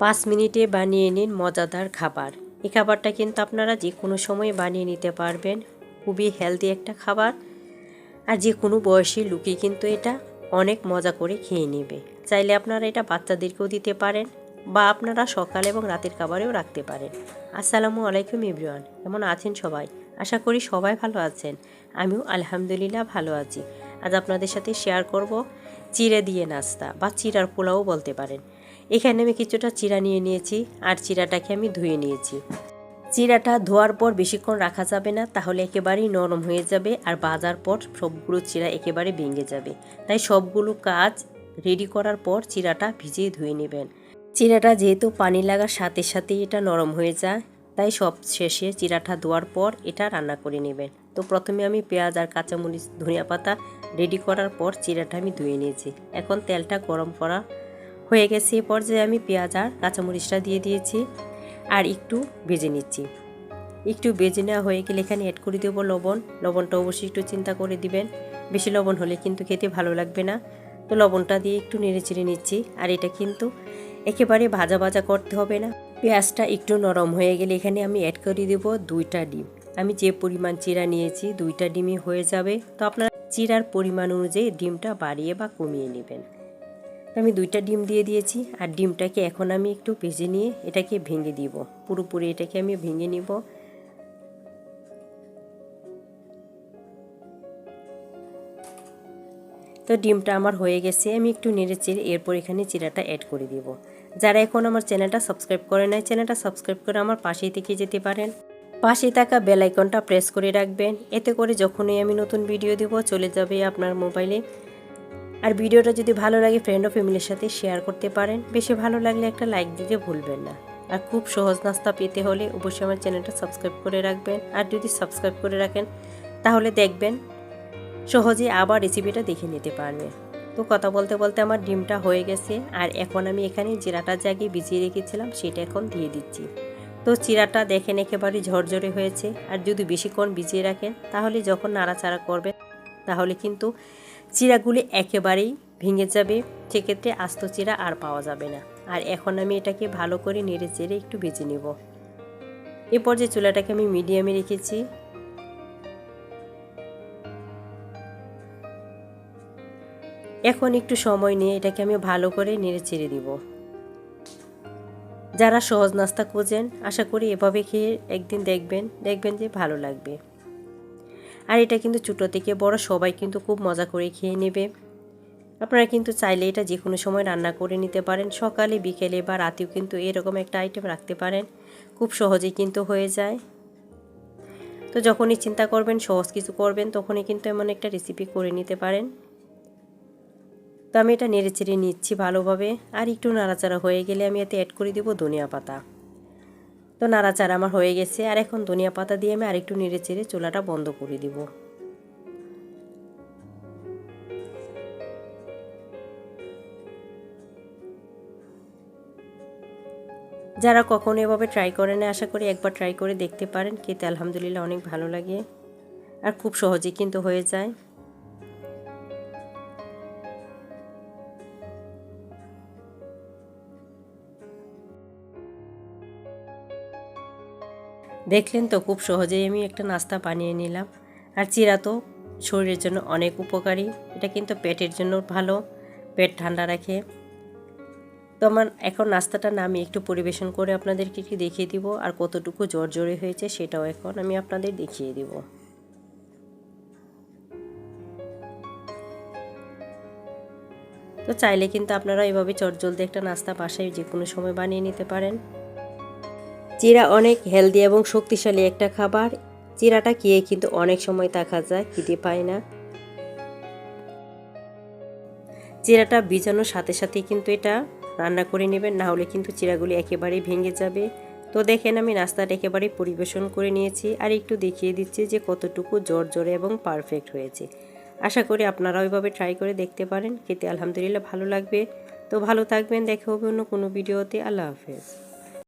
পাঁচ মিনিটে বানিয়ে নিন মজাদার খাবার। এই খাবারটা কিন্তু আপনারা যে কোনো সময় বানিয়ে নিতে পারবেন। খুবই হেলদি একটা খাবার। আর যে কোনো বয়সী লোকই কিন্তু এটা অনেক মজা করে খেয়ে নেবে। চাইলে আপনারা এটা বাচ্চাদেরকেও দিতে পারেন বা আপনারা সকাল এবং রাতের খাবারেও রাখতে পারেন। আসসালামু আলাইকুম ইব্রিয়ান কেমন আছেন সবাই? আশা করি সবাই ভালো আছেন। আমিও আলহামদুলিল্লাহ ভালো আছি। আজ আপনাদের সাথে শেয়ার করব চিড়ে দিয়ে নাস্তা বা চিরার পোলাও বলতে পারেন। এখানে আমি কিছুটা চিরা নিয়ে নিয়েছি আর চিরাটাকে আমি ধুয়ে নিয়েছি। চিরাটা ধোয়ার পর বেশিক্ষণ রাখা যাবে না, তাহলে একেবারেই নরম হয়ে যাবে আর বাজার পর সবগুলো চিরা একেবারে ভেঙে যাবে। তাই সবগুলো কাজ রেডি করার পর চিরাটা ভিজিয়ে ধুয়ে নেবেন। চিরাটা যেহেতু পানি লাগার সাথে সাথে এটা নরম হয়ে যায়, তাই সব শেষে চিরাটা ধোয়ার পর এটা রান্না করে নেবেন। তো প্রথমে আমি পেঁয়াজ আর কাঁচামরিচ, ধনিয়া পাতা রেডি করার পর চিরাটা আমি ধুয়ে নিয়েছি। এখন তেলটা গরম করা হয়ে গেছে এ পর্যায়ে আমি পেঁয়াজ আর কাঁচামরিচটা দিয়ে দিয়েছি আর একটু ভেজে নিচ্ছি। একটু বেজে নেওয়া হয়ে গেলে এখানে অ্যাড করে দেবো লবণ। লবণটা অবশ্যই একটু চিন্তা করে দিবেন। বেশি লবণ হলে কিন্তু খেতে ভালো লাগবে না। তো লবণটা দিয়ে একটু নেড়ে চেড়ে নিচ্ছি। আর এটা কিন্তু একেবারে ভাজা ভাজা করতে হবে না। পেঁয়াজটা একটু নরম হয়ে গেলে এখানে আমি অ্যাড করে দেব দুইটা ডিম। আমি যে পরিমাণ চিরা নিয়েছি দুইটা ডিমই হয়ে যাবে। তো আপনারা চিরার পরিমাণ অনুযায়ী ডিমটা বাড়িয়ে বা কমিয়ে নেবেন। আমি দুইটা ডিম দিয়ে দিয়েছি, আর ডিমটাকে এখন আমি একটু ভেজে নিয়ে এটাকে ভেঙে দিব। পুরোপুরি এটাকে আমি ভেঙে নিব। তো ডিমটা আমার হয়ে গেছে, আমি একটু নেড়ে চেড়ে এরপর এখানে চিরাটা অ্যাড করে দিব। যারা এখন আমার চ্যানেলটা সাবস্ক্রাইব করে নাই, চ্যানেলটা সাবস্ক্রাইব করে আমার পাশেই থেকে যেতে পারেন। পাশে থাকা বেল আইকনটা প্রেস করে রাখবেন। এতে করে যখনই আমি নতুন ভিডিও দেব, চলে যাবে আপনার মোবাইলে আর ভিডিওটা যদি ভালো লাগে ফ্রেন্ড ও ফ্যামিলির সাথে শেয়ার করতে পারেন। বেশি ভালো লাগলে একটা লাইক দিতে ভুলবেন না। আর খুব সহজ নাস্তা পেতে হলে অবশ্যই আমার চ্যানেলটা সাবস্ক্রাইব করে রাখবেন। আর যদি সাবস্ক্রাইব করে রাখেন, তাহলে দেখবেন সহজে আবার রেসিপিটা দেখে নিতে পারবে। তো কথা বলতে বলতে আমার ডিমটা হয়ে গেছে। আর এখন আমি এখানে জিরাটা জাগিয়ে ভিজিয়ে রেখেছিলাম, সেটা এখন দিয়ে দিচ্ছি। তো চিরাটা দেখেন একেবারে ঝরঝরে হয়েছে। আর যদি বেশিক্ষণ ভিজিয়ে রাখেন, তাহলে যখন নাড়াচাড়া করবেন, তাহলে কিন্তু চিরাগুলি একেবারেই ভেঙে যাবে, সেক্ষেত্রে আস্ত চিরা আর পাওয়া যাবে না। আর এখন আমি এটাকে ভালো করে নেড়ে চেড়ে একটু ভেজে নেব। এরপর যে চুলাটাকে আমি মিডিয়ামে রেখেছি। এখন একটু সময় নিয়ে এটাকে আমি ভালো করে নেড়ে চেড়ে দিব। যারা সহজ নাস্তা খোঁজেন, আশা করি এভাবে খেয়ে একদিন দেখবেন দেখবেন যে ভালো লাগবে। আর এটা কিন্তু ছোটো থেকে বড় সবাই কিন্তু খুব মজা করে খেয়ে নেবে। আপনারা কিন্তু চাইলে এটা যে কোনো সময় রান্না করে নিতে পারেন। সকালে, বিকেলে বা রাতেও কিন্তু এরকম একটা আইটেম রাখতে পারেন। খুব সহজেই কিন্তু হয়ে যায়। তো যখনই চিন্তা করবেন, সহজ কিছু করবেন, তখনই কিন্তু এমন একটা রেসিপি করে নিতে পারেন। তো আমি এটা নেড়ে চেড়ে নিচ্ছি ভালোভাবে। আর একটু নাড়াচাড়া হয়ে গেলে আমি এতে অ্যাড করে দিব ধনিয়া পাতা। তো নাড়াচাড়া আমার হয়ে গেছে, আর এখন ধনিয়া পাতা দিয়ে আমি আরেকটু নেড়ে চেড়ে চুলাটা বন্ধ করে দিব। যারা কখনো এভাবে ট্রাই করে না, আশা করি একবার ট্রাই করে দেখতে পারেন, খেতে আলহামদুলিল্লাহ অনেক ভালো লাগে। আর খুব সহজেই কিন্তু হয়ে যায়। দেখলেন তো খুব সহজেই আমি একটা নাস্তা বানিয়ে নিলাম। আর চিরা তো শরীরের জন্য অনেক উপকারী। এটা কিন্তু পেটের জন্য ভালো, পেট ঠান্ডা রাখে। তো আমার এখন নাস্তাটা না আমি একটু পরিবেশন করে আপনাদেরকে একটু দেখিয়ে দিব, আর কতটুকু জ্বর জোরে হয়েছে সেটাও এখন আমি আপনাদের দেখিয়ে দিব। তো চাইলে কিন্তু আপনারা এভাবে চটজলদি একটা নাস্তা বাসায় যে কোনো সময় বানিয়ে নিতে পারেন। চিরা অনেক হেলদি এবং শক্তিশালী একটা খাবার। চিরাটা খেয়ে কিন্তু অনেক সময় দেখা যায়, খিদে পায় না। চিরাটা ভিজানোর সাথে সাথে কিন্তু এটা রান্না করে নেবেন, না হলে কিন্তু চিরাগুলি একেবারেই ভেঙে যাবে। তো দেখেন আমি নাস্তাটা একেবারে পরিবেশন করে নিয়েছি আর একটু দেখিয়ে দিচ্ছি যে কতটুকু জোর জোরে এবং পারফেক্ট হয়েছে। আশা করি আপনারা ওইভাবে ট্রাই করে দেখতে পারেন। খেতে আলহামদুলিল্লাহ ভালো লাগবে। তো ভালো থাকবেন, দেখা হবে অন্য কোনো ভিডিওতে। আল্লাহ হাফেজ।